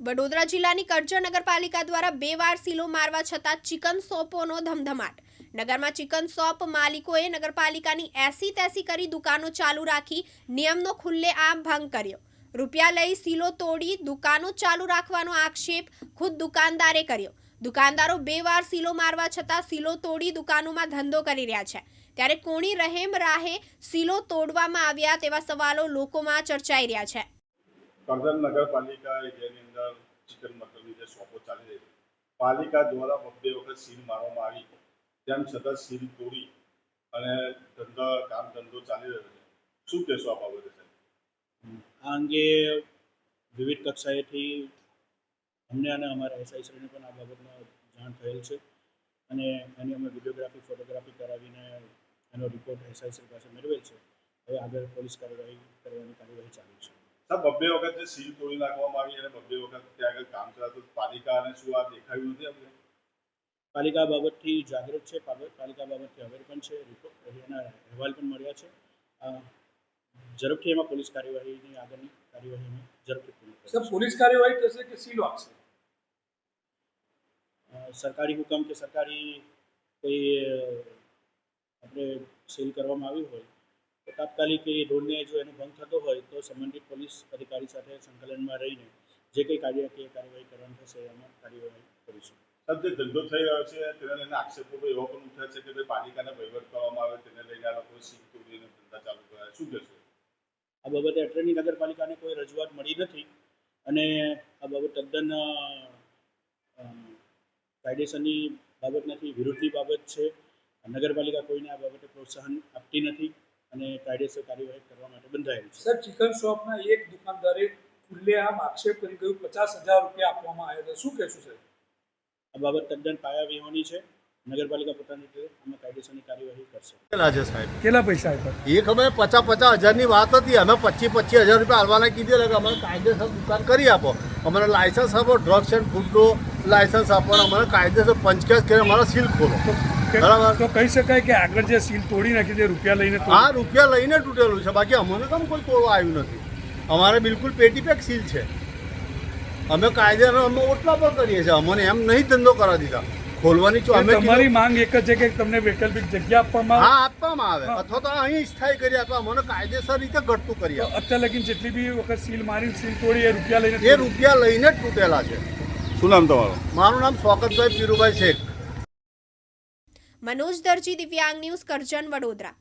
વડોદરા જિલ્લાની કરજણ નગરપાલિકા દ્વારા બે વાર સીલો મારવા છતાં ચિકન સોપોનો ધમધમાટ. નગરમાં ચિકન સોપ માલિકોએ નગરપાલિકાની એસી તેસી કરી દુકાનો ચાલુ રાખી નિયમનો ખુલ્લેઆમ ભંગ કર્યો. રૂપિયા લઈ સીલો તોડી દુકાનો ચાલુ રાખવાનો આક્ષેપ ખુદ દુકાનદારે કર્યો. દુકાનદારો બે વાર સીલો મારવા છતાં સીલો તોડી દુકાનોમાં ધંધો કરી રહ્યા છે. ત્યારે કોણી રહેમ રાહે સીલો તોડવામાં આવ્યા તેવા સવાલો લોકોમાં ચર્ચાઈ રહ્યા છે. કરજણ નગરપાલિકા જેની અંદર ચિકન મટનની જે શોપો ચાલી રહી છે. પાલિકા દ્વારા બબ્બે વખત સીલ મારવામાં આવી. તેમ છતાં સીલ તોડી અને ધંધા, કામ, ધંધો ચાલી રહ્યો છે. શું કહેશો આ બાબતે આ અંગે વિવિધ કક્ષાએથી અમને અને અમારા એસઆઈસીને પણ આ બાબતમાં જાણ થયેલ છે. અને એની અમે વિડીયોગ્રાફી, ફોટોગ્રાફી કરાવીને એનો રિપોર્ટ એસઆઈસી પાસે મેળવેલ છે. હવે આગળ પોલીસ કાર્યવાહી કરવાની કાર્યવાહી ચાલુ છે. સાહેબ બબ્બે વખત જે સીલ તોડી નાખવામાં આવી અને બબ્બે વખત ત્યાં આગળ કામ ચાલતું પાલિકાને શું આ દેખાયું નથી અમને? પાલિકા બાબતથી જાગૃત છે પાલ- પાલિકા બાબતથી અવેર પણ છે રિપોર્ટ એના અહેવાલ પણ મળ્યા છે. ઝડપથી એમાં પોલીસ કાર્યવાહીની આગળની કાર્યવાહીને ઝડપથી પૂરી સર પોલીસ કાર્યવાહી થશે કે સીલ આપશે? સરકારી હુકમ કે સરકારી કોઈ આપણે સીલ કરવામાં આવ્યું હોય તાત્કાલિક એ રોડને જો એનો ભંગ થતો હોય તો સંબંધિત પોલીસ અધિકારી સાથે સંકલનમાં રહીને જે કંઈ કાર્યકીય કાર્યવાહી કરવાની થશે એમાં કાર્યવાહી કરીશું. સાહેબ જે ધંધો થઈ રહ્યો છે તેને લઈને આક્ષેપો તો એવા પણ ઉઠ્યા છે કે ભાઈ પાલિકાને વહીવટ કરવામાં આવે તેને લઈને આ લોકો સીટ તોડીને ધંધા ચાલુ કર્યા. શું કહેશો? આ બાબતે અટરની નગરપાલિકાને કોઈ રજૂઆત મળી નથી અને આ બાબત તદ્દન કાયદેસરની બાબત નથી વિરુદ્ધની બાબત છે. નગરપાલિકા કોઈને આ બાબતે પ્રોત્સાહન આપતી નથી. કાયદેસર કાર્યવાહી કરવા માટે બંધાયેલ છે. સર ચિકન શોપના એક દુકાનદારે ખુલ્લેઆમ આક્ષેપ કરી ગયું પચાસ હજાર રૂપિયા આપવામાં આવ્યા હતા. શું કહેશું સર? આ બાબત તદ્દન પાયા વિહોણી છે. નગરપાલિકા પોતાની રીતે આમાં કાયદેસરની કાર્યવાહી કરશે. કેટલા સાહેબ. કેટલા પૈસા આપ્યા? એ ખબર પચાસ પચાસ હજારની વાત હતી. અમે પચીસ પચીસ હજાર રૂપિયા હાલવાના કીધેલા કે અમારે કાયદેસર દુકાન કરી આપો. અમારે લાયસન્સ આપો ડ્રગ્સ એન્ડ ફૂડનું લાયસન્સ આપો અમારે કાયદેસર પંચકેસ કરી અમારે સીલ ખોલો. બરાબર. તો કહી શકાય કે આગળ જે સીલ તોડી નાખી છે રૂપિયા લઈને આ રૂપિયા લઈને તૂટેલું છે. બાકી અમને કેમ કોઈ તોડવા આવ્યું નથી. અમારે બિલકુલ પેટી પેક સીલ છે. અમે કાયદેસર અમે ઓટલા પર કરીએ છીએ. અમને એમ નહીં ધંધો કરા દીધા. ખોલવાની જો અમે તમારી માંગ એક જ છે કે તમને વૈકલ્પિક જગ્યા આપવામાં હા આપવામાં આવે. અથવા તો અહીં સ્થાયી કરી આપવા અમને કાયદેસર રીતે ઘટતું કરી તો આપે. અત્યારે લગીન જેટલી બી વખત સીલ મારી સીલ તોડી એ રૂપિયા લઈને એ રૂપિયા લઈને જ તૂટેલા છે. શું નામ તમારું? મારું નામ સ્વાગતભાઈ પીરુભાઈ શેખ. મનોજ દરજી દિવ્યાંગ ન્યૂઝ કરજણ વડોદરા